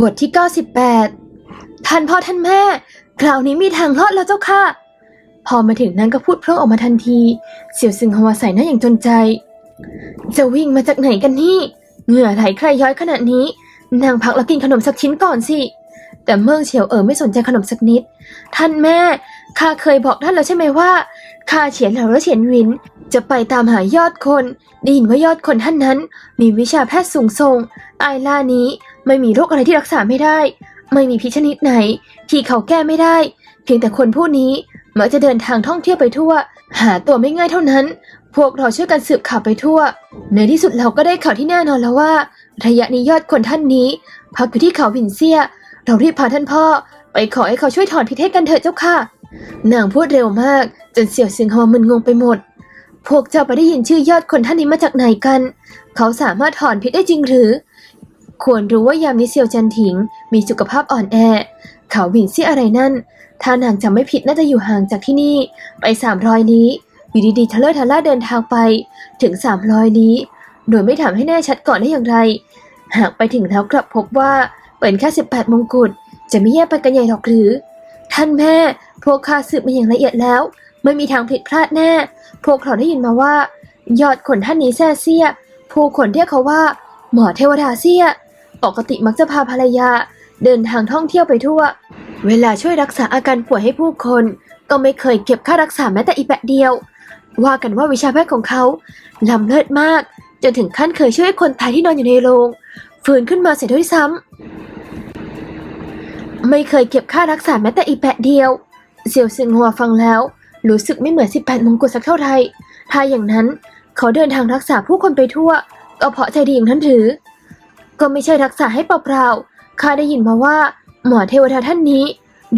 บทที่ 98 ท่านพ่อท่านแม่ คราวนี้มีทางรอดแล้วเจ้าค่ะ พอมาถึงนั้นก็พูดเพราะออกมาทันที เสี่ยวซึงหัวใส่หน้าอย่างจนใจ จะวิ่งมาจากไหนกันนี่ เหงื่อไหลใครย้อยขนาดนี้ นางพักแล้วกินขนมสักชิ้นก่อนสิ แต่เมืองเฉียวเอ๋อไม่สนใจขนมสักนิด ท่านแม่ ข้าเคยบอกท่านแล้วใช่ไหมว่าข้าเฉียนเหลาและเฉียนวินจะไปตามหายอดคนได้ยินว่ายอดคนท่านนั้น มีวิชาแพทย์สูงส่งไอล่านี้ ไม่มีโรคอะไรที่รักษาไม่ได้ ไม่มีพิชนิดไหน ที่เขาแก้ไม่ได้ เพียงแต่คนผู้นี้มักจะเดินทางท่องเที่ยวไปทั่ว หาตัวไม่ง่ายเท่านั้น พวกเราช่วยกันสืบข่าวไปทั่ว ในที่สุดเราก็ได้ข่าวที่แน่นอนแล้วว่าระยะนี้ยอดคนท่านนี้ พักอยู่ที่เขาหวินเซีย เรารีบพาท่านพ่อ ไปขอให้เขาช่วยถอนพิษให้กันเถิดเจ้าค่ะนางพูดเร็วมากจนเสี่ยวซึงฮวมึนงงไปหมด พวกเจ้าไปได้ยินชื่อยอดคนท่านนี้มาจากไหนกัน เขาสามารถถอนพิษได้จริงหรือ ควรรู้ว่ายามนี้เซียวจันถิง มีสุขภาพอ่อนแอ เขาหวินเซี่ยอะไรนั่นถ้านางจำไม่ผิดน่าจะอยู่ห่างจากที่นี่ ไปสามร้อยลี้อยู่ดีๆทะเลอร์ทะล่าเดินทางไป ถึงสามร้อยลี้โดยไม่ถามให้แน่ชัดก่อนได้อย่างไร หากไปถึงแล้วกลับพบว่าเป็นแค่สิบแปดมงกุฎจะไม่แย่ไปกันใหญ่หรอกหรือ ท่านแม่พวกข้าสืบมาอย่างละเอียดแล้ว ไม่มีทางผิดพลาดแน่ พวกเราได้ยินมาว่า ยอดขนท่านนี้แซ่เซียผู้คนเรียกเขาว่า หมอเทวดาเซีย ปกติมักจะพาภรรยา เดินทางท่องเที่ยวไปทั่ว เวลาช่วยรักษาอาการป่วยให้ผู้คน ก็ไม่เคยเก็บค่ารักษาแม้แต่อีแปะเดียว ว่ากันว่าวิชาแพทย์ของเขาล้ำเลิศมาก จนถึงขั้นเคยช่วยคนตายที่นอนอยู่ในโรง ฟื้นขึ้นมาเสียด้วยซ้ำไม่เคยเก็บค่ารักษาแม้แต่อีแปะเดียวเสี่ยวซึงหัวฟังแล้วรู้สึกไม่เหมือน 18 มงกุฎสักเท่าไหร่ถ้าอย่างนั้น เขาเดินทางรักษาผู้คนไปทั่ว ก็เพราะใจดีอย่างนั้นหรือ ก็ไม่ใช่รักษาให้เปล่าๆ ข้าได้ยินมาว่า หมอเทวดาท่านนี้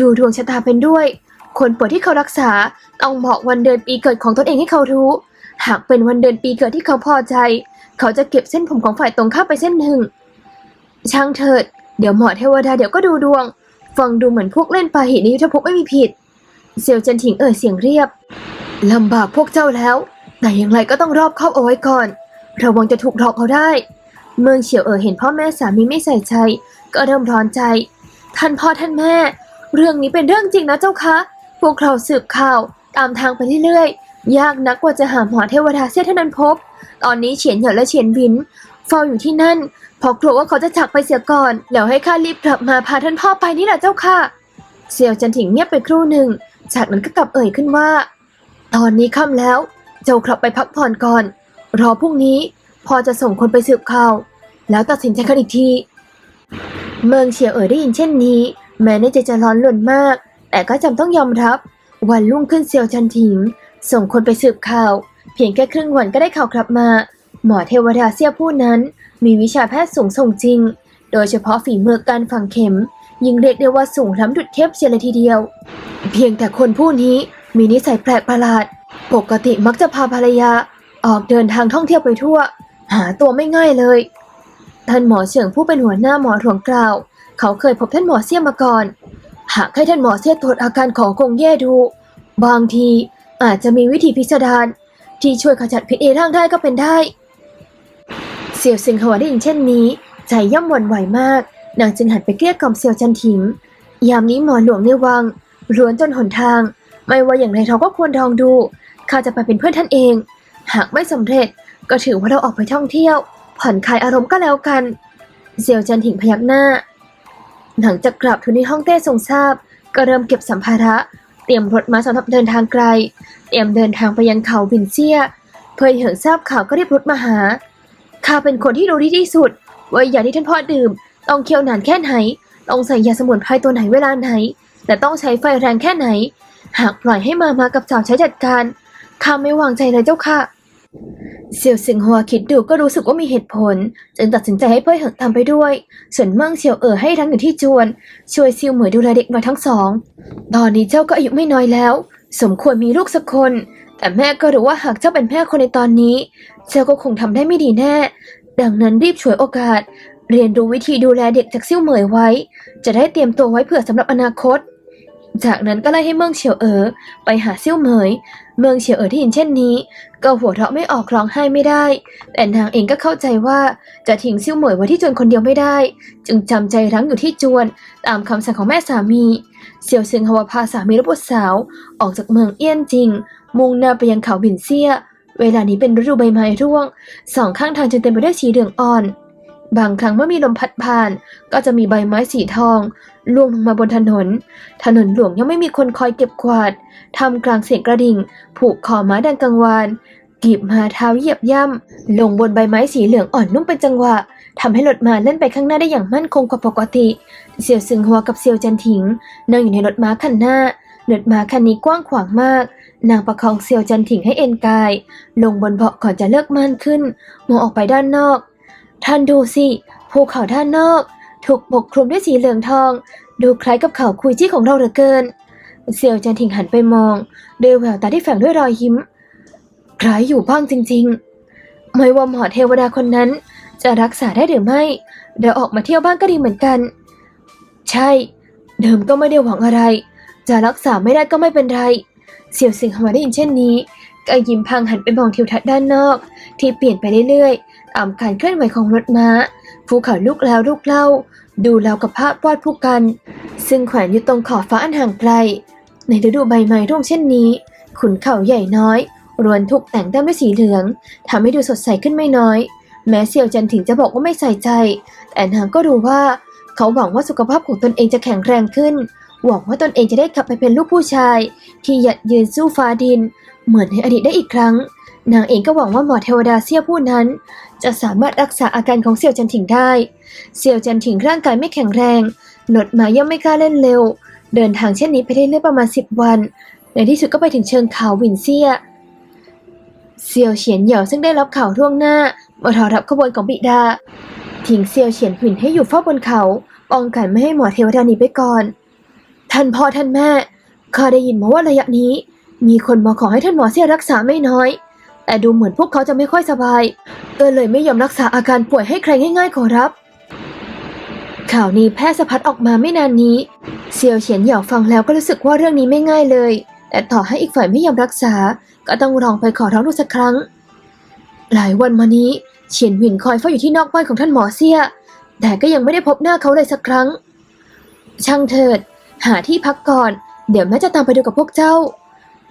ดูดวงชะตาเป็นด้วย คนป่วยที่เขารักษาต้องบอกวันเดือนปีเกิดของตนเองให้เขารู้ หากเป็นวันเดือนปีเกิดที่เขาพอใจ เขาจะเก็บเส้นผมของฝ่ายตรงข้ามไปเส้นหนึ่ง ช่างเถิด เดี๋ยวหมอเทวดาเดี๋ยวก็ดูดวง ฟังดูเหมือนพวกเล่นปาหินในยุทธภพไม่มีผิด เซียวเจันถิงเอ่ยเสียงเรียบลำบากพวกเจ้าแล้ว แต่อย่างไรก็ต้องรอบคอบเอาไว้ก่อน ระวังจะถูกหลอกเอาได้ เมืองเฉียวเอ๋อเห็นพ่อแม่สามีไม่ใส่ใจก็เริ่มร้อนใจ ท่านพ่อท่านแม่ เรื่องนี้เป็นเรื่องจริงนะเจ้าคะ พวกเราสืบข่าวตามทางไปเรื่อยๆ ยากนักกว่าจะหาหมอเทวดาเสียเท่านั้นพบ ตอนนี้เฉียนเหยินและเฉียนวินเฝ้าอยู่ที่นั่นเพราะกลัวว่าเขาจะจากไปเสียก่อนแล้วให้ข้ารีบกลับมาพาท่านพ่อไปนี่แหละเจ้าค่ะเซียวจันถิงเงียบไปครู่หนึ่ง จากนั้นก็กลับเอ่ยขึ้นว่า ตอนนี้ค่ำแล้ว เจ้ากลับไปพักผ่อนก่อน รอพรุ่งนี้พอจะส่งคนไปสืบข่าว แล้วตัดสินใจกันอีกที เมืองเฉียวเอ๋อได้ยินเช่นนี้ แม้ในใจจะร้อนรนมาก แต่ก็จำต้องยอมรับ วันรุ่งขึ้นเซียวจันถิง ส่งคนไปสืบข่าว เพียงแค่ครึ่งวันก็ได้ข่าวกลับมา หมอเทวดาเสียผู้นั้น มีวิชาแพทย์สูงส่งจริง โดยเฉพาะฝีมือการฝังเข็ม ยิ่งเรียกได้ว่าสูงล้ำดุดเทพเชียเลยทีเดียว เพียงแต่คนผู้นี้มีนิสัยแปลกประหลาด ปกติมักจะพาภรรยา ออกเดินทางท่องเที่ยวไปทั่ว หาตัวไม่ง่ายเลย ท่านหมอเฉิงผู้เป็นหัวหน้าหมอหลวงกล่าว เขาเคยพบท่านหมอเสี่ยมาก่อน หากให้ท่านหมอเสี่ยตรวจอาการของกงเย่ดู บางทีอาจจะมีวิธีพิสดารที่ช่วยขจัดพิษเอร่างได้ก็เป็นได้ เสี่ยวซิงหัวได้ยินเช่นนี้ ใจย่อมหวั่นไหวมาก นางจึงหันไปเกลี้ยกล่อมเสี่ยวจันถิง ยามนี้หมอหลวงในวังล้วนจนหนทาง ไม่ว่าอย่างไรเราก็ควรลองดู ข้าจะไปเป็นเพื่อนท่านเอง หากไม่สำเร็จก็ถือว่าเราออกไปท่องเที่ยว ผ่อนคลายอารมณ์ก็แล้วกันเสี่ยวจันถิงพยักหน้า หลังจากกลับถึงในห้องเต้ทรงทราบ ก็เริ่มเก็บสัมภาระ เตรียมรถมาสำหรับเดินทางไกล เตรียมเดินทางไปยังเขาบินเซีย เพื่อเหิงทราบข่าวก็รีบรถมาหา ข้าเป็นคนที่รู้ดีที่สุด ว่ายาที่ท่านพ่อดื่ม ต้องเคี่ยวนานแค่ไหน ต้องใส่ยาสมุนไพรตัวไหนเวลาไหนและต้องใช้ไฟแรงแค่ไหน หากปล่อยให้มามากับสาวใช้จัดการ ข้าไม่วางใจเลยเจ้าค่ะ เสี่ยวสิงหัวคิดดูก็รู้สึกว่ามีเหตุผล จึงตัดสินใจให้เพื่อนเหิงตามไปด้วย ส่วนเมืองเสี่ยวเอ๋อให้รั้งอยู่ที่จวน ช่วยซิวเหมยดูแลเด็กน้อยทั้งสอง ตอนนี้เจ้าก็อายุไม่น้อยแล้ว สมควรมีลูกสักคน แต่แม่ก็รู้ว่าหากเจ้าเป็นแม่คนในตอนนี้ เจ้าก็คงทำได้ไม่ดีแน่ ดังนั้นรีบฉวยโอกาส เรียนรู้วิธีดูแลเด็กจากซิ่วเหมยไว้ จะได้เตรียมตัวไว้เผื่อสำหรับอนาคต จากนั้นก็ไล่ให้เมืองเฉียวเอ๋อไปหาเซี่ยวเหมย เมืองเฉียวเอ๋อที่เห็นเช่นนี้ ก็หัวเราะไม่ออกร้องไห้ไม่ได้ แต่นางเองก็เข้าใจว่าจะทิ้งซี่วเหมยไว้ที่จวนคนเดียวไม่ได้ จึงจำใจรั้งอยู่ที่จวนตามคำสั่งของแม่สามีเสี่ยวเซิงฮวาพาสามีและบุตรสาวออกจากเมืองเอี้ยนจิง มุ่งหน้าไปยังเขาบินเซียเวลานี้เป็นฤดูใบไม้ร่วง สองข้างทางจึงเต็มไปด้วยสีเหลืองอ่อน บางครั้งเมื่อมีลมพัดผ่าน ก็จะมีใบไม้สีทองล่วงลงมาบนถนน ถนนหลวงยังไม่มีคนคอยเก็บกวาดทำกลางเสียงกระดิ่ง ผูกคอม้าดังกังวานกีบมาเท้าเหยียบย่ำลงบนใบไม้สีเหลืองอ่อนนุ่มเป็นจังหวะทำให้รถม้าเล่นไปข้างหน้าได้อย่างมั่นคงกว่าปกติ เสี่ยวซึงหัวกับเสี่ยวจันถิงนั่งอยู่ในรถม้าคันหน้ารถม้าคันนี้กว้างขวางมาก นางประคองเสี่ยวจันถิงให้เอ็นกาย ลงบนเบาะก่อนจะเลิกม่านขึ้น มองออกไปด้านนอก ท่านดูสิภูเขาด้านนอก ถูกปกคลุมด้วยสีเหลืองทอง ดูคล้ายกับเขาคุยจี้ของเราเหลือเกิน เสี่ยวจันถิงหันไปมองด้วยแววตาที่แฝงด้วยรอยยิ้มคล้ายอยู่บ้างจริง ๆ ไม่ว่าหมอเทวดาคนนั้น จะรักษาได้หรือไม่เดี๋ยวออกมาเที่ยวบ้างก็ดีเหมือนกัน ใช่ เดิมก็ไม่ได้หวังอะไร จะรักษาไม่ได้ก็ไม่เป็นไรเสี่ยวสิงห์มาได้ยินเช่นนี้ก็ยิ้มพลางหันไปมองทิวทัศน์ด้านนอก ที่เปลี่ยนไปเรื่อยๆ ตามการเคลื่อนไหวของรถม้า ภูเขาลุกแล้วลุกเล่า ดูแล้วกับภาพวาดผู้กัน ซึ่งแขวนอยู่ตรงขอบฟ้าอันห่างไกล ในฤดูใบไม้ร่วงเช่นนี้ ขุนเขาใหญ่น้อยรวนถูกแต่งเต็มด้วยสีเหลืองทำให้ดูสดใสขึ้นไม่น้อย แม้เซียวจันถิงจะบอกว่าไม่ใส่ใจ แต่นางก็รู้ว่า เขาหวังว่าสุขภาพของตนเองจะแข็งแรงขึ้น หวังว่าตนเองจะได้กลับไปเป็นลูกผู้ชาย ที่หยัดยืนสู้ฟ้าดิน เหมือนในอดีตได้อีกครั้ง นางเองก็หวังว่าหมอเทวดาเสี้ยผู้นั้น จะสามารถรักษาอาการของเสี่ยวจันถิงได้ เสี่ยวจันถิงร่างกายไม่แข็งแรง หนดมาย่อมไม่กล้าเล่นเร็ว เดินทางเช่นนี้ไปได้เรื่อยประมาณสิบวัน ในที่สุดก็ไปถึงเชิงเขาหวินเซียเซียวเฉียนเหย่าซึ่งได้รับข่าวล่วงหน้ามารอรับขบวนของบิดาทิ้งเซียวเฉียนหวินให้อยู่เฝ้าบนเขาป้องกันไม่ให้หมอเทวดาหนีไปก่อน ท่านพ่อท่านแม่ข้าได้ยินมาว่าระยะนี้ มีคนมาขอให้ท่านหมอเซียรักษาไม่น้อย แต่ดูเหมือนพวกเขาจะไม่ค่อยสบายก็เลยไม่ยอมรักษาอาการป่วยให้ใครง่ายๆขอรับ ข่าวนี้แพร่สะพัดออกมาไม่นานนี้เซียวเฉียนเหย่าฟังแล้วก็รู้สึกว่าเรื่องนี้ไม่ง่ายเลย แต่ต่อให้อีกฝ่ายไม่ยอมรักษา ก็ต้องลองไปขอร้องดูสักครั้ง หลายวันมานี้เฉียนหวินคอยเฝ้าอยู่ที่นอกบ้านของท่านหมอเซีย แต่ก็ยังไม่ได้พบหน้าเขาเลยสักครั้ง ช่างเถิด หาที่พักก่อน เดี๋ยวแม่จะตามไปดูกับพวกเจ้า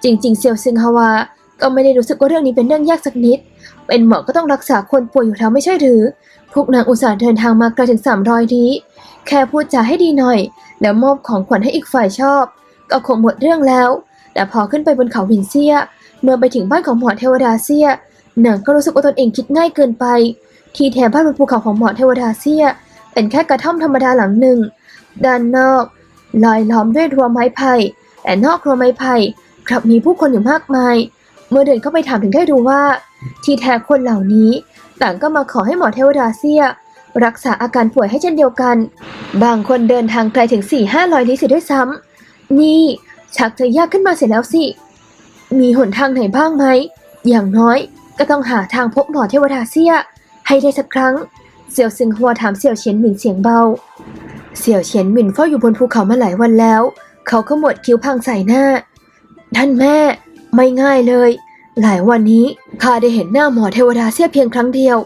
จริง ๆ เซียวซึงฮาวา ก็ไม่ได้รู้สึกว่าเรื่องนี้เป็นเรื่องยากสักนิด เป็นหมอก็ต้องรักษาคนป่วยอยู่แล้วไม่ใช่หรือ พวกนางอุตส่าห์เดินทางมาไกลถึงสามร้อยลี้แค่พูดจาให้ดีหน่อย แล้วมอบของขวัญให้อีกฝ่ายชอบ ก็คงหมดเรื่องแล้ว แต่พอขึ้นไปบนเขาวินเซีย เมื่อไปถึงบ้านของหมอเทวดาเซียนางก็รู้สึกว่าตนเองคิดง่ายเกินไป ที่แท้บ้านบนภูเขาของหมอเทวดาเซีย เป็นแค่กระท่อมธรรมดาหลังหนึ่ง ด้านนอกลอยล้อมด้วยรั้วไม้ไผ่แต่นอกรั้วไม้ไผ่กลับมีผู้คนอยู่มากมาย เมื่อเดินเข้าไปถามถึงได้รู้ว่า ที่แท้คนเหล่านี้ต่างก็มาขอให้หมอเทวดาเซีย รักษาอาการป่วยให้เช่นเดียวกัน บางคนเดินทางไกลถึง4ี่ห้าร้อยลี้เสียด้วยซ้ำนี่ชักจะยากขึ้นมาเสียแล้วสิ มีหนทางไหนบ้างไหม อย่างน้อยก็ต้องหาทางพบหมอเทวดาเซีย ให้ได้สักครั้ง เสี่ยวซึงหัวถามเสี่ยวเฉียนหมินเสียงเบา เสี่ยวเฉียนหมินเฝ้าอยู่บนภูเขามาหลายวันแล้ว เขาก็หมดคิ้วพังใส่หน้า ท่านแม่ ไม่ง่ายเลย หลายวันนี้ข้าได้เห็นหน้าหมอเทวดาเสียเพียงครั้งเดียว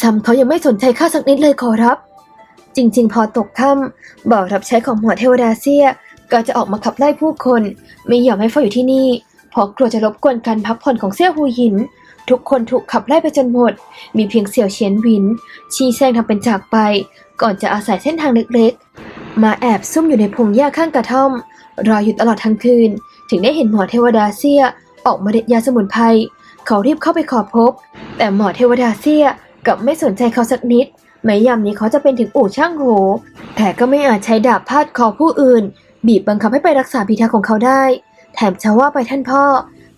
ซ้ำเขายังไม่สนใจข้าสักนิดเลยขอรับ จริง ๆ พอตกค่ำบ่อรับใช้ของหมอเทวดาเซียก็จะออกมาขับไล่ผู้คนไม่ยอมให้เฝ้าอยู่ที่นี่เพราะกลัวจะรบกวนการพักผ่อนของเซี่ยหูหยิน ทุกคนถูกขับไล่ไปจนหมด มีเพียงเสี่ยวเฉียนวิน ชี้แซงทำเป็นจากไป ก่อนจะอาศัยเส้นทางเล็กๆ มาแอบซุ่มอยู่ในพงหญ้าข้างกระท่อม รออยู่ตลอดทั้งคืน ถึงได้เห็นหมอเทวดาเซีย ออกมาเด็ดยาสมุนไพรเขารีบเข้าไปขอพบ แต่หมอเทวดาเซียกับไม่สนใจเขาสักนิดแม้ยามนี้เขาจะเป็นถึงอู่ช่างโหแต่ก็ไม่อาจใช้ดาบพาดคอผู้อื่น บีบบังคับให้ไปรักษาพิทักษ์ของเขาได้ แถมจะว่าไปท่านพ่อ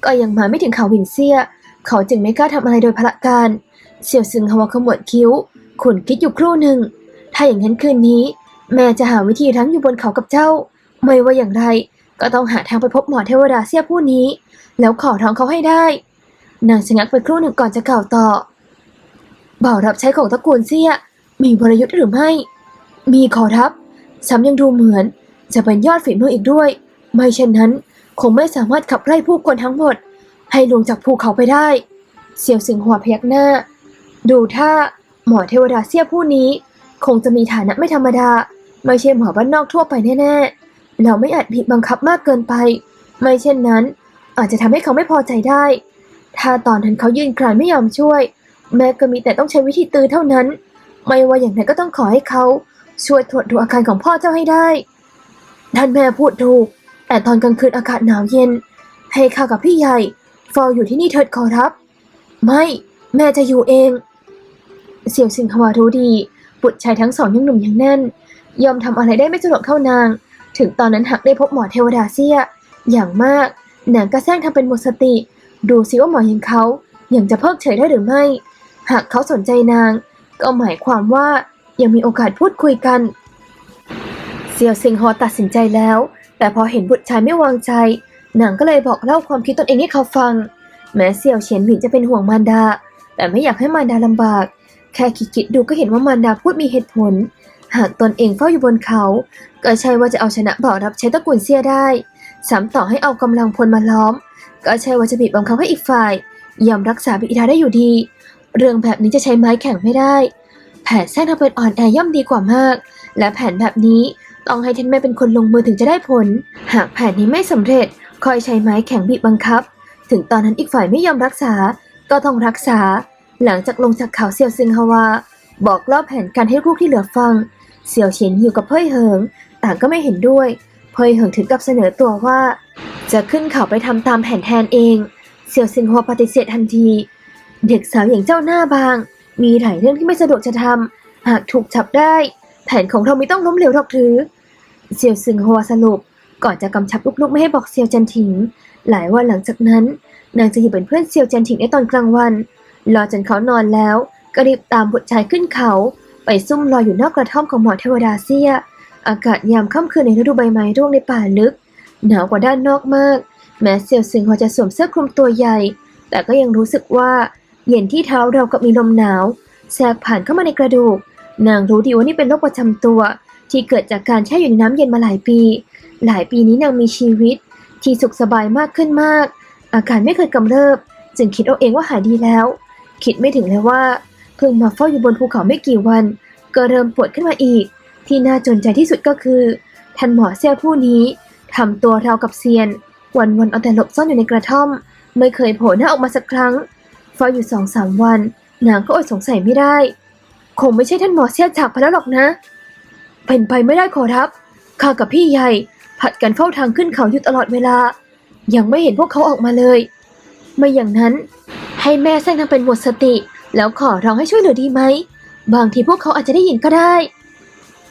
ก็ยังมาไม่ถึงเขาหวินเซีย เขาจึงไม่กล้าทำอะไรโดยพละการเสี่ยวซึงฮวขมวดคิ้วขุนคิดอยู่ครู่หนึ่ง ถ้าอย่างนั้นคืนนี้ แม่จะหาวิธีรั้งอยู่บนเขากับเจ้า ไม่ว่าอย่างไร ก็ต้องหาทางไปพบหมอเทวดาเสียผู้นี้ แล้วขอร้องเขาให้ได้ นางชะงักไปครู่หนึ่งก่อนจะกล่าวต่อ บ่าวรับใช้ของตระกูลเสียมีวรยุทธ์หรือไม่ มีขอรับซ้ำยังดูเหมือน จะเป็นยอดฝีมืออีกด้วย ไม่เช่นนั้น คงไม่สามารถขับไล่ผู้คนทั้งหมด ให้ลงจากภูเขาไปได้ เสียวสิงหัวพยักหน้า ดูถ้าหมอเทวดาเสี้ยผู้นี้ คงจะมีฐานะไม่ธรรมดา ไม่ใช่หมอบ้านนอกทั่วไปแน่ๆ เราไม่อาจบีบบังคับมากเกินไป ไม่เช่นนั้น อาจจะทำให้เขาไม่พอใจได้ ถ้าตอนนั้นเขายืนกรานไม่ยอมช่วย แม่ก็มีแต่ต้องใช้วิธีตือเท่านั้น ไม่ว่าอย่างไรก็ต้องขอให้เขาช่วยตรวจดูอาการของพ่อเจ้าให้ได้ท่านแม่พูดถูก แต่ตอนกลางคืนอากาศหนาวเย็น ให้ข้ากับพี่ใหญ่เฝ้าอยู่ที่นี่เถิดขอรับ ไม่แม่จะอยู่เอง เสี่ยวสิงหวารู้ดีบุตรชายทั้งสองยังหนุ่มยังแน่น ยอมทำอะไรได้ไม่สะดวกเท่านาง ถึงตอนนั้นหากได้พบหมอเทวดาเสียอย่างมาก นางก็แซงทำเป็นหมดสติ ดูสิว่าหมอยังเขายังจะเพิกเฉยได้หรือไม่ หากเขาสนใจนาง ก็หมายความว่ายังมีโอกาสพูดคุยกันเสี่ยวซิงฮอตัดสินใจแล้ว แต่พอเห็นบุตรชายไม่วางใจนางก็เลยบอกเล่าความคิดตนเองให้เขาฟัง แม้เสี่ยวเฉียนหมิงจะเป็นห่วงมารดา แต่ไม่อยากให้มารดาลำบาก แค่คิดคิดๆดูก็เห็นว่ามารดาพูดมีเหตุผล หากตนเองเฝ้าอยู่บนเขา ก็ใช่ว่าจะเอาชนะบ่าวรับใช้ตระกูลเสียได้ ซ้ำต่อให้เอากำลังพลมาล้อม ก็ใช่ว่าจะบีบบังคับให้อีกฝ่ายยอมรักษาบิดาได้อยู่ดี เรื่องแบบนี้จะใช้ไม้แข็งไม่ได้ แผนแทรกทำเป็นอ่อนแอย่อมดีกว่ามาก และแผนแบบนี้ต้องให้ท่านแม่เป็นคนลงมือถึงจะได้ผล หากแผนนี้ไม่สำเร็จคอยใช้ไม้แข็งบีบบังคับ ถึงตอนนั้นอีกฝ่ายไม่ยอมรักษา ก็ต้องรักษา หลังจากลงจากเขาเซียวซิงฮาวา บอกเล่าแผนการให้ลูกที่เหลือฟังเสี่ยวเฉียนอยู่กับเพ่ยเหิง ต่างก็ไม่เห็นด้วย เพ่ยเหิงถึงกับเสนอตัวว่า จะขึ้นเขาไปทำตามแผนแทนเอง เสี่ยวซิงฮัวปฏิเสธทันที เด็กสาวอย่างเจ้าหน้าบาง มีหลายเรื่องที่ไม่สะดวกจะทำหากถูกจับได้ แผนของเราไม่ต้องล้มเหลวหรอกหรือ เสี่ยวซึงฮัวสรุปก่อนจะกำชับลูกๆไม่ให้บอกเซียวจันถิง หลายวันหลังจากนั้น นางจะอยู่เป็นเพื่อนเซียวจันถิงในตอนกลางวัน รอจนเขานอนแล้ว ก็รีบตามบุตรชายขึ้นเขา ไปซุ่มรออยู่นอกกระท่อมของหมอเทวดาเซีย อากาศยามค่ำคืนในฤดูใบไม้ร่วงในป่าลึก หนาวกว่าด้านนอกมาก แม้เซียวซึงฮัวจะสวมเสื้อคลุมตัวใหญ่ แต่ก็ยังรู้สึกว่า เย็นที่เท้าเรากับมีลมหนาวแทรกผ่านเข้ามาในกระดูก นางรู้ดีว่านี่เป็นโรคประจำตัว ที่เกิดจากการแช่อยู่ในน้ำเย็นมาหลายปี หลายปีนี้นางมีชีวิต ที่สุขสบายมากขึ้นมาก อาการไม่เคยกำเริบ จึงคิดเอาเองว่าหายดีแล้ว คิดไม่ถึงเลยว่าเพิ่งมาเฝ้าอยู่บนภูเขาไม่กี่วัน ก็เริ่มปวดขึ้นมาอีก ที่น่าจนใจที่สุดก็คือท่านหมอเซี่ยผู้นี้ทำตัวเรากับเซียน วันๆเอาแต่หลบซ่อนอยู่ในกระท่อม ไม่เคยโผล่หน้าออกมาสักครั้งเฝ้าอยู่สองสามวัน นางก็อดสงสัยไม่ได้ คงไม่ใช่ท่านหมอเสียจากไปแล้วหรอกนะ เป็นไปไม่ได้ขอรับข้ากับพี่ใหญ่ผัดกันเฝ้าทางขึ้นเขาอยู่ตลอดเวลา ยังไม่เห็นพวกเขาออกมาเลย ไม่อย่างนั้นให้แม่แซงทำเป็นหมดสติ แล้วขอร้องให้ช่วยเหลือดีไหม บางทีพวกเขาอาจจะได้ยินก็ได้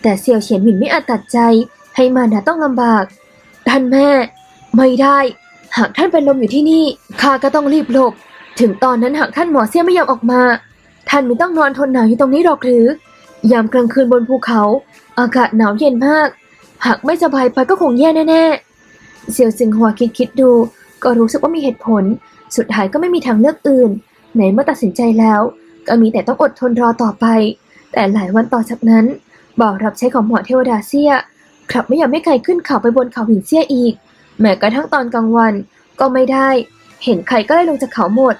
แต่เซียวเฉียนหมินไม่อาจตัดใจ ให้มารดาต้องลำบาก ท่านแม่ ไม่ได้ หากท่านเป็นลมอยู่ที่นี่ข้าก็ต้องรีบหลบ ถึงตอนนั้นหากท่านหมอเสี้ยไม่ยอมออกมา ท่านไม่ต้องนอนทนหนาวอยู่ตรงนี้หรอกหรือ ยามกลางคืนบนภูเขา อากาศหนาวเย็นมาก หากไม่สบายไปก็คงแย่แน่ๆเสี่ยวซิงหัวคิดคิดดู ก็รู้สึกว่ามีเหตุผล สุดท้ายก็ไม่มีทางเลือกอื่นไหนเมื่อตัดสินใจแล้ว ก็มีแต่ต้องอดทนรอต่อไป แต่หลายวันต่อจากนั้น บอกรับใช้ของหมอเทวดาเซียกลับไม่อยอมให้ใครขึ้นเขาไปบนเขาหินเซียอีก แม้กระทั่งตอนกลางวัน ก็ไม่ได้ เห็นใครก็ได้ลงจากเขาหมด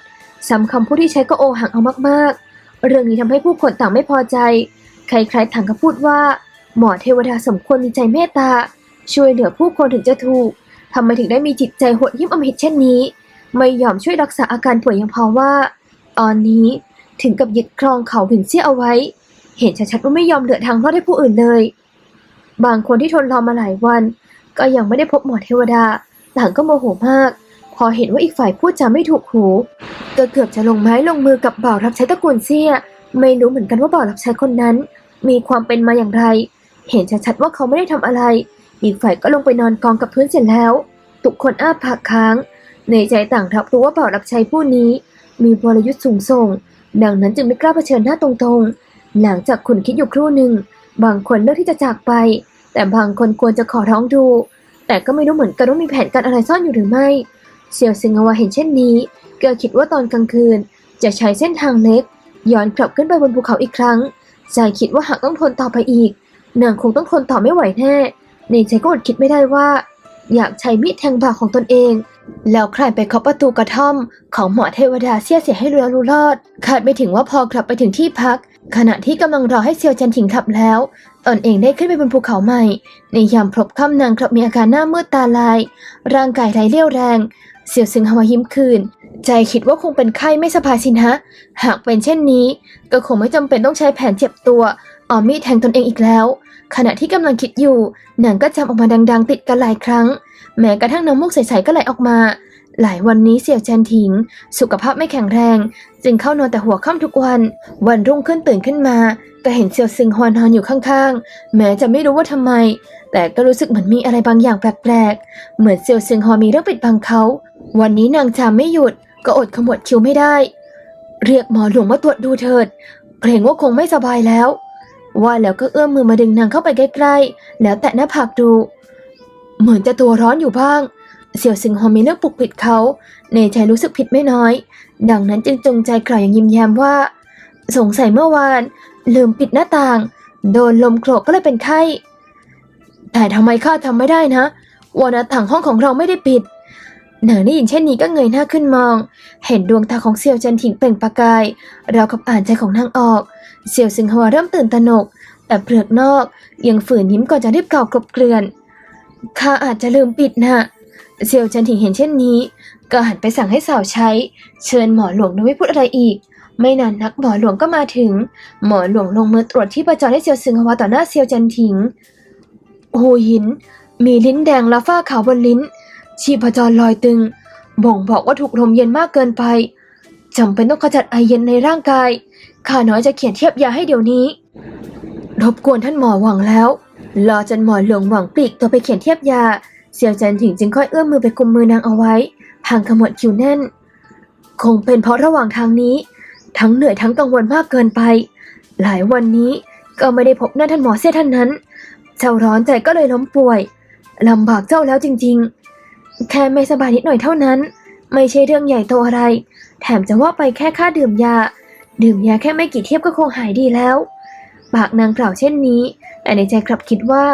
ซ้ำคำพูดที่ใช้ก็โอหังเอามากๆ เรื่องนี้ทำให้ผู้คนต่างไม่พอใจ ใครๆต่างก็พูดว่า หมอเทวดาสมควรมีใจเมตตา ช่วยเหลือผู้คนถึงจะถูกทำไมถึงได้มีจิตใจโหดเหี้ยมอำมหิตเช่นนี้ ไม่ยอมช่วยรักษาอาการป่วยอย่างพราะว่า ตอนนี้ถึงกับยึดครองเขาหินเสียเอาไว้ เห็นชัดๆว่าไม่ยอมเหลือทางรอดให้ผู้อื่นเลย บางคนที่ทนรอมาหลายวัน ก็ยังไม่ได้พบหมอเทวดาต่างก็โมโหมาก พอเห็นว่าอีกฝ่ายพูดจาไม่ถูกหูก็เกือบจะลงไม้ลงมือกับบ่าวรับใช้ตระกูลเซี่ยไม่รู้เหมือนกันว่าบ่าวรับใช้คนนั้น มีความเป็นมาอย่างไร เห็นชัดๆว่าเขาไม่ได้ทำอะไร อีกฝ่ายก็ลงไปนอนกองกับพื้นเสร็จแล้ว ทุกคนอ้าปากค้าง ในใจต่างรับรู้ว่าบ่าวรับใช้ผู้นี้ มีวรยุทธ์สูงส่ง ดังนั้นจึงไม่กล้าเผชิญหน้าตรงๆ หลังจากคุณคิดอยู่ครู่หนึ่ง บางคนเลือกที่จะจากไป แต่บางคนควรจะขอร้องดู แต่ก็ไม่รู้เหมือนกันว่ามีแผนการอะไรซ่อนอยู่หรือไม่เซียวซิงฮวาเห็นเช่นนี้ก็คิดว่าตอนกลางคืน จะใช้เส้นทางเล็ก ย้อนกลับขึ้นไปบนภูเขาอีกครั้งใจคิดว่าหากต้องทนต่อไปอีกนางคงต้องทนต่อไม่ไหวแน่ในใจก็อดคิดไม่ได้ว่า อยากใช้มีดแทงบ่าของตนเอง แล้วใครไปเคาะประตูกระท่อม ของหมอเทวดาเสียเสียให้เรือรู้รอด คาดไม่ถึงว่าพอกลับไปถึงที่พัก ขณะที่กำลังรอให้เซียวจันถิงขับแล้ว ตนเองได้ขึ้นไปบนภูเขาใหม่ ในยามพลบค่ำนางกลับมีอาการหน้ามืดตาลาย ร่างกายไร้เรี่ยวแรงเสียวซึงฮวายิ้มคืน ใจคิดว่าคงเป็นไข้ไม่สบายสินะ หากเป็นเช่นนี้ ก็คงไม่จำเป็นต้องใช้แผนเจ็บตัวเอามีดแทงตนเองอีกแล้ว ขณะที่กำลังคิดอยู่นางก็จำออกมาดัง ๆ ติดกันหลายครั้ง แม้กระทั่งน้ำมูกใสๆก็ไหลออกมา หลายวันนี้เสี่ยวจันถิง สุขภาพไม่แข็งแรง จึงเข้านอนแต่หัวค่ำทุกวัน วันรุ่งขึ้นตื่นขึ้นมา ก็เห็นเสี่ยวซึงฮวานอนอยู่ข้างๆ แม้จะไม่รู้ว่าทำไม แต่ก็รู้สึกเหมือนมีอะไรบางอย่างแปลกๆ เหมือนเสี่ยวซึงฮอมีเรื่องปิดบังเขา วันนี้นางจามไม่หยุด ก็อดขมวดคิ้วไม่ได้ เรียกหมอหลวงมาตรวจดูเถิด เกรงว่าคงไม่สบายแล้ว ว่าแล้วก็เอื้อมมือมาดึงนางเข้าไปใกล้ๆ แล้วแตะหน้าผากดู เหมือนจะตัวร้อนอยู่บ้าง เสี่ยวซึงฮอมีเรื่องปลุกปิดเขาในใจรู้สึกผิดไม่น้อย ดังนั้นจึงจงใจกล่าวอย่างยิ้มแย้มว่า สงสัยเมื่อวาน ลืมปิดหน้าต่าง โดนลมโกรกก็เลยเป็นไข้ แต่ทำไมข้าทำไม่ได้นะวันาต่างห้องของเราไม่ได้ปิดนางได้ยินเช่นนี้ก็เงยหน้าขึ้นมอง เห็นดวงตาของเซียวจันถิงเปล่งประกายเรากับอ่านใจของนางออกเซียวซึงฮัวเริ่มตื่นตระหนก แต่เปลือกนอกยังฝืนยิ้มก่อนจะรีบกล่าวกลบเกลื่อนข้าอาจจะลืมปิดนะ เซียวจันถิงเห็นเช่นนี้ ก็หันไปสั่งให้สาวใช้ เชิญหมอหลวงโดยไม่พูดอะไรอีก ไม่นานนักหมอหลวงก็มาถึง หมอหลวงลงมือตรวจที่ประจรให้เซียวซึงฮวาต่อหน้าเซียวจันถิงหูหิน มีลิ้นแดงและฝ้าขาวบนลิ้น ชีพจรลอยตึง บ่งบอกว่าถูกลมเย็นมากเกินไปจำเป็นต้องขจัดไอเย็นในร่างกาย ข้าน้อยจะเขียนเทียบยาให้เดี๋ยวนี้ รบกวนท่านหมอหวังแล้ว รอจนหมอหลวงหวังปลีกตัวไปเขียนเทียบยา เสี่ยวจันถิงจึงค่อยเอื้อมมือไปกุมมือนางเอาไว้พางขมวดคิ้วแน่น คงเป็นเพราะระหว่างทางนี้ ทั้งเหนื่อยทั้งกังวลมากเกินไป หลายวันนี้ก็ไม่ได้พบหน้าท่านหมอเสียท่านนั้น เจ้าร้อนใจก็เลยล้มป่วยลำบากเจ้าแล้วจริงๆ แค่ไม่สบายนิดหน่อยเท่านั้น ไม่ใช่เรื่องใหญ่โตอะไร แถมจะว่าไปแค่ค่าดื่มยา ดื่มยาแค่ไม่กี่เทียบก็คงหายดีแล้ว ปากนางกล่าวเช่นนี้ แต่ในใจกลับคิดว่า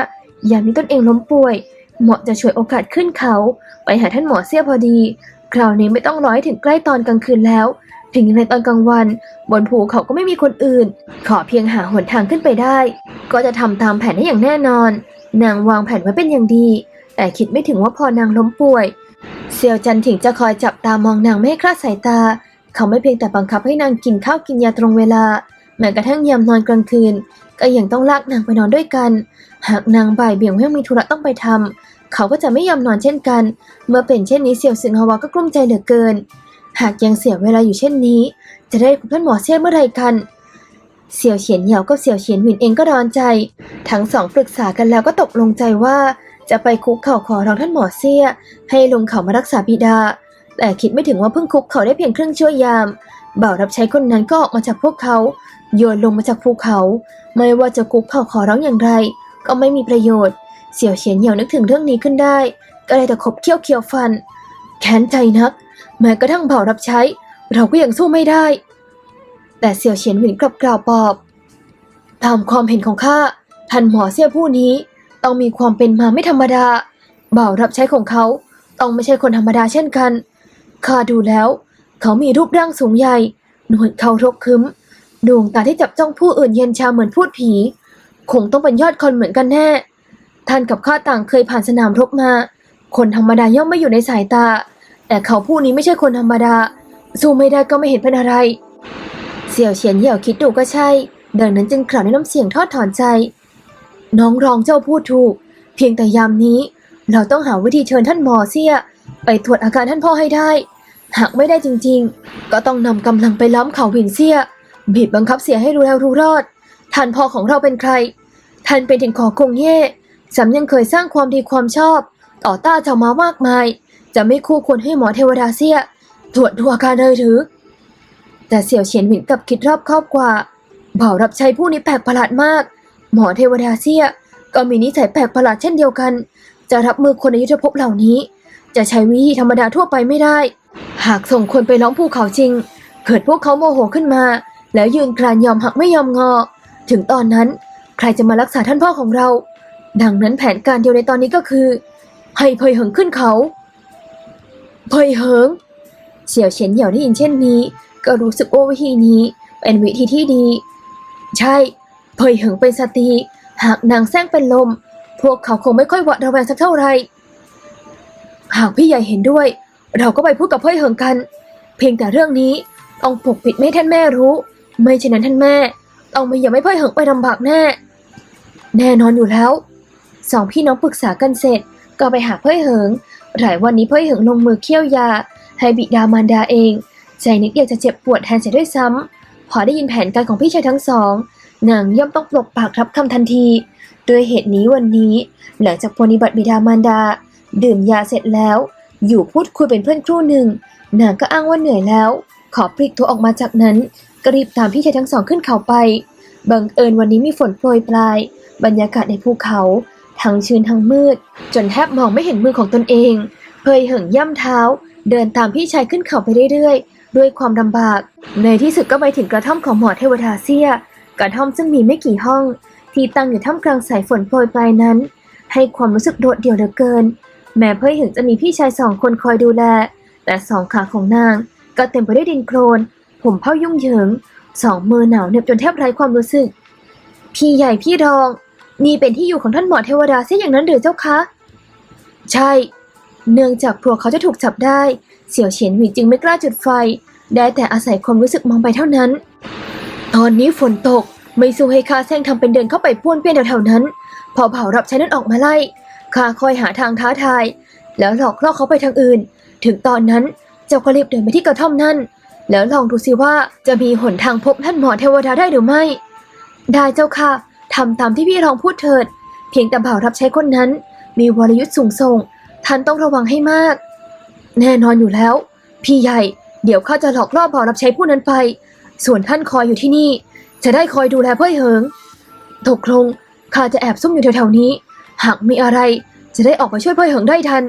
ยามนี้ตนเองล้มป่วย เหมาะจะฉวยโอกาสขึ้นเขา ไปหาท่านหมอเสียพอดี คราวนี้ไม่ต้องรอให้ถึงใกล้ตอนกลางคืนแล้ว ถึงในตอนกลางวัน บนภูเขาก็ไม่มีคนอื่น ขอเพียงหาหนทางขึ้นไปได้ ก็จะทำตามแผนได้อย่างแน่นอน นางวางแผนไว้เป็นอย่างดี แต่คิดไม่ถึงว่าพอนางล้มป่วย เซียวจันถิงจะคอยจับตามองนางไม่ให้คลาดสายตา เขาไม่เพียงแต่บังคับให้นางกินข้าวกินยาตรงเวลา แม้กระทั่งยามนอนกลางคืน ก็ยังต้องลากนางไปนอนด้วยกัน หากนางบ่ายเบี่ยงว่ามีธุระต้องไปทำเขาก็จะไม่ยอมนอนเช่นกัน เมื่อเป็นเช่นนี้เสี่ยวซึงฮวาก็กลุ้มใจเหลือเกิน หากยังเสียเวลาอยู่เช่นนี้ จะได้พบท่านหมอเซี่ยเมื่อไรกัน เสี่ยวเฉียนเหยากับเสี่ยวเฉียนหวินเองก็ร้อนใจ ทั้งสองปรึกษากันแล้วก็ตกลงใจว่าจะไปคุกเข่าขอร้องท่านหมอเซี่ยให้ลงเขามารักษาบิดา แต่คิดไม่ถึงว่าเพิ่งคุกเขาได้เพียงครึ่งชั่วยามบ่าวรับใช้คนนั้นก็ออกมาจากพวกเขาโยนลงมาจากภูเขา ไม่ว่าจะคุกเข่าขอร้องอย่างไร ก็ไม่มีประโยชน์ เสี่ยวเฉียนเหยานึกถึงเรื่องนี้ขึ้นได้ ก็เลยแต่ขบเคี้ยวเคี้ยวฟัน แค้นใจนัก แม้กระทั่งบ่ารับใช้ เราก็ยังสู้ไม่ได้ แต่เสี่ยวเฉียนหวินกลับกล่าวปอบ ตามความเห็นของข้าท่านหมอเสี่ยผู้นี้ ต้องมีความเป็นมาไม่ธรรมดา เบ่าวรับใช้ของเขาต้องไม่ใช่คนธรรมดาเช่นกันข้าดูแล้ว เขามีรูปร่างสูงใหญ่ หนวดเขารกคึ้ม ดวงตาที่จับจ้องผู้อื่นเย็นชาเหมือนพูดผี คงต้องเป็นยอดคนเหมือนกันแน่ ท่านกับข้าต่างเคยผ่านสนามรบมา คนธรรมดาย่อมไม่อยู่ในสายตา แต่เขาผู้นี้ไม่ใช่คนธรรมดา สู้ไม่ได้ก็ไม่เห็นเป็นอะไร เสี่ยวเฉียนเหี่ยวคิดดูก็ใช่ ดังนั้นจึงกล่าวในน้ำเสียงทอดถอนใจ น้องรองเจ้าพูดถูก เพียงแต่ยามนี้ เราต้องหาวิธีเชิญท่านหมอเสีย ไปตรวจอาการท่านพ่อให้ได้ หากไม่ได้จริง ๆ ก็ต้องนำกำลังไปล้อมเขาหินเสียบีบบังคับเสียให้รู้แล้วรู้รอด ท่านพ่อของเราเป็นใคร ท่านเป็นถึงขอคงเย่สำยังเคยสร้างความดีความชอบ ต่อต้านชาวมามากมาย จะไม่คู่ควรให้หมอเทวดาเสียตรวจดูอาการเลยหรือ แต่เสี่ยวเฉียนหวินกับคิดรอบครอบกว่าเบ่ารับใช้ผู้นี้แปลกประหลาดมาก หมอเทวดาเสียก็มีนิสัยแปลกประหลาดเช่นเดียวกัน จะรับมือคนในยุทธภพเหล่านี้ จะใช้วิธีธรรมดาทั่วไปไม่ได้ หากส่งคนไปล้อมภูเขาจริง เกิดพวกเขาโมโหขึ้นมา แล้วยืนกรานยอมหักไม่ยอมงอ ถึงตอนนั้นใครจะมารักษาท่านพ่อของเรา ดังนั้นแผนการเดียวในตอนนี้ก็คือ ให้เพยเหิงขึ้นเขาเพยเหิงเสี่ยวเฉียนเหยี่ยวได้ยินเช่นนี้ ก็รู้สึกว่าวิธีนี้ เป็นวิธีที่ดี ใช่เพยเหิงเป็นสตรีหากนางแซงเป็นลม พวกเขาคงไม่ค่อยหวาดระแวงสักเท่าไหร่หากพี่ใหญ่เห็นด้วย เราก็ไปพูดกับเพยเหิงกัน เพียงแต่เรื่องนี้ต้องปกปิดไม่ให้ท่านแม่รู้ ไม่เช่นนั้นท่านแม่ ต้องไม่อยากให้เพยเหิงไปลำบากแน่ แน่นอนอยู่แล้ว สองพี่น้องปรึกษากันเสร็จ ก็ไปหาเพยเหิง หลายวันนี้เพยเหิงลงมือเคี่ยวยา ให้บิดามารดาเอง ใจนึกอยากจะเจ็บปวดแทนเสียด้วยซ้ำพอได้ยินแผนการของพี่ชายทั้งสองนางย่อมต้องปลกปากรับคำทันทีด้วยเหตุนี้วันนี้ หลังจากปฏิบัติบิดามารดา ดื่มยาเสร็จแล้ว อยู่พูดคุยเป็นเพื่อนครู่หนึ่งนางก็อ้างว่าเหนื่อยแล้ว ขอปลีกตัวออกมาจากนั้นก็รีบตามพี่ชายทั้งสองขึ้นเขาไป บังเอิญวันนี้มีฝนโปรยปลาย บรรยากาศในภูเขา ทั้งชื้นทั้งมืด จนแทบมองไม่เห็นมือของตนเอง เพยเหิงย่ำเท้า เดินตามพี่ชายขึ้นเขาไปเรื่อยๆ ด้วยความลำบาก ในที่สุดก็ไปถึงกระท่อมของหมอเทวดาเซีย กระท่อมซึ่งมีไม่กี่ห้อง ที่ตั้งอยู่ท่ามกลางสายฝนโปรยปลายนั้น ให้ความรู้สึกโดดเดี่ยวเหลือเกิน แม้เพยเหิงจะมีพี่ชายสองคนคอยดูแล แต่สองขาของนางก็เต็มไปด้วยดินโคลน ผมเผ้ายุ่งเหยิง สองมือหนาวเหน็บจนแทบไร้ความรู้สึก พี่ใหญ่พี่รอง นี่เป็นที่อยู่ของท่านหมอเทวดาเสียอย่างนั้นหรือเจ้าคะ ใช่ เนื่องจากพวกเขาจะถูกจับได้ เสี่ยวเฉียนหวินจึงไม่กล้าจุดไฟ ได้แต่อาศัยความรู้สึกมองไปเท่านั้น ตอนนี้ฝนตก ไม่สู้ให้ข้าแซงทำเป็นเดินเข้าไปป้วนเปี้ยนแถวๆนั้น พอเผารับใช้นั้นออกมาไล่ข้าคอยหาทางท้าทาย แล้วหลอกล่อเขาไปทางอื่น ถึงตอนนั้นเจ้าก็รีบเดินไปที่กระท่อมนั่น แล้วลองดูสิว่าจะมีหนทางพบท่านหมอเทวดาได้หรือไม่ ได้เจ้าค่ะทำตามที่พี่รองพูดเถิด เพียงแต่บ่าวรับใช้คนนั้น มีวรยุทธ์สูงส่ง ท่านต้องระวังให้มาก แน่นอนอยู่แล้ว พี่ใหญ่ เดี๋ยวข้าจะหลอกล่อบ่าวรับใช้ผู้นั้นไป ส่วนท่านคอยอยู่ที่นี่ จะได้คอยดูแลเพื่อเหิงตกลงข้าจะแอบซุ่มอยู่แถวๆนี้ หากมีอะไรจะได้ออกมาช่วยเพื่อเหิงได้ทัน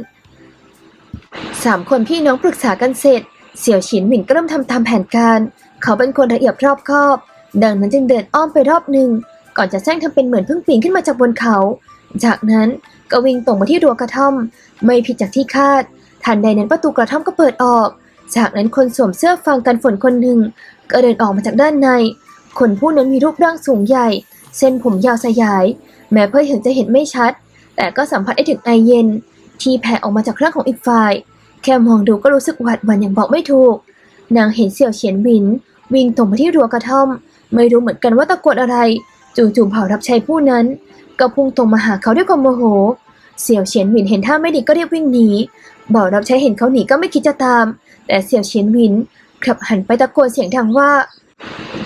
สามคนพี่น้องปรึกษากันเสร็จ เสี่ยวฉินหมินก็เริ่มทำตามแผนการ เขาเป็นคนละเอียดรอบคอบ ดังนั้นจึงเดินอ้อมไปรอบหนึ่ง ก่อนจะแซงทำเป็นเหมือนเพิ่งปีนขึ้นมาจากบนเขา จากนั้นก็วิ่งตรงมาที่รั้วกระท่อม ไม่ผิดจากที่คาด ทันใดนั้นประตูกระท่อมก็เปิดออก จากนั้นคนสวมเสื้อฟางกันฝนคนหนึ่งก็เดินออกมาจากด้านใน คนผู้นั้นมีรูปร่างสูงใหญ่ เส้นผมยาวสยาย แม้เพื่อเห็นจะเห็นไม่ชัด แต่ก็สัมผัสได้ถึงไอเย็น ที่แผ่ออกมาจากร่างของอีกฝ่าย ค่มองดูก็รู้สึกหวาดหวั่นอย่างบอกไม่ถูก นางเห็นเสี่ยวเฉียนวิน วิ่งตรงมาที่รั้วกระท่อม ไม่รู้เหมือนกันว่าตะโกนอะไร จู่ๆเผ่ารับใช้ผู้นั้น ก็พุ่งตรงมาหาเขาด้วยความโมโห เสี่ยวเฉียนวินเห็นท่าไม่ดีก็รีบวิ่งหนีบ่ารับใช้เห็นเขาหนีก็ไม่คิดจะตาม แต่เสี่ยวเฉียนวินกลับหันไปตะโกนเสียงดังว่า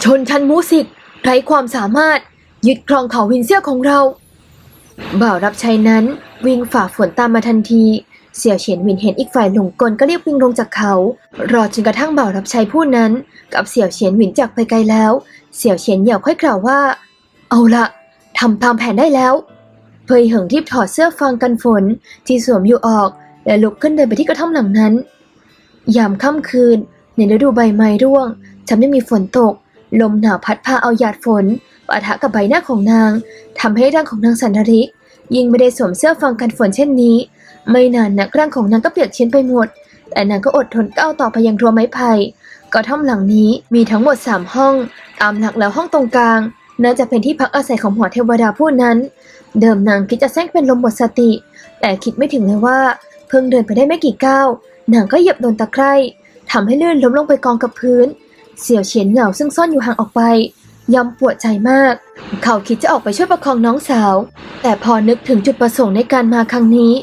ชนชั้นมูสิกไร้ความสามารถยึดครองเขาวินเซียของเรา บ่าวรับใช้นั้นวิ่งฝ่าฝนตามมาทันที เสี่ยวเฉียนหวินเห็นอีกฝ่ายหลงกลก็เรีบวิ่งลงจากเขา รอจนกระทั่งบ่าวรับใช้ผู้นั้น กับเสี่ยวเฉียนหวินจากไปไกลแล้ว เสี่ยวเฉียนเหยี่ยวค่อยกล่าวว่า เอาละทำตามแผนได้แล้วเพยเหิงรีบถอดเสื้อฟางกันฝนที่สวมอยู่ออก และลุกขึ้นเดินไปที่กระท่อมหลังนั้น ยามค่ำคืน ในฤดูใบไม้ร่วงทำให้มีฝนตก ลมหนาวพัดพาเอาหยาดฝนปะทะกับใบหน้าของนางทำให้ร่างของนางสันทริก ยิ่งไม่ได้สวมเสื้อฟางกันฝนเช่นนี้ ไม่นานนักร่างของนางก็เปียกชื้นไปหมด แต่นางก็อดทนก้าวต่อไปยังรั้วไม้ไผ่กระท่อมหลังนี้มีทั้งหมดสามห้อง ตามหลักแล้วห้องตรงกลาง น่าจะเป็นที่พักอาศัยของหมอเทวดาผู้นั้น เดิมนางคิดจะแซงเป็นลมหมดสติ แต่คิดไม่ถึงเลยว่า เพิ่งเดินไปได้ไม่กี่ก้าวนางก็เหยียบโดนตะไคร่ทำให้ลื่นล้มลงไปกองกับพื้น เสี่ยวเฉียนเหงาซึ่งซ่อนอยู่ห่างออกไปยำปวดใจมาก เขาคิดจะออกไปช่วยประคองน้องสาว แต่พอนึกถึงจุดประสงค์ในการมาครั้งนี้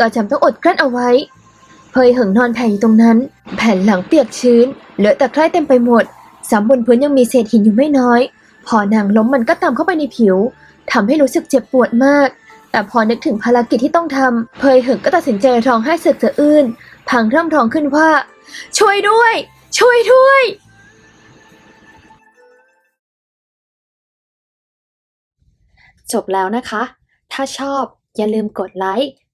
ก็จำต้องอดกลั้นเอาไว้ เพยเหิงนอนแผ่อยู่ตรงนั้น แผ่นหลังเปียกชื้นเหลือะตะไคร่เต็มไปหมดสามบนพื้นยังมีเศษหินอยู่ไม่น้อย พอนางล้มมันก็ตามเข้าไปในผิวทำให้รู้สึกเจ็บปวดมาก แต่พอนึกถึงภารกิจที่ต้องทำเพยเหิงก็ตัดสินใจร้องไห้เสือกสะอื้นพังร่ำร้องขึ้นว่า ช่วยด้วย ช่วยด้วยจบแล้วนะคะ ถ้าชอบอย่าลืมกดไลค์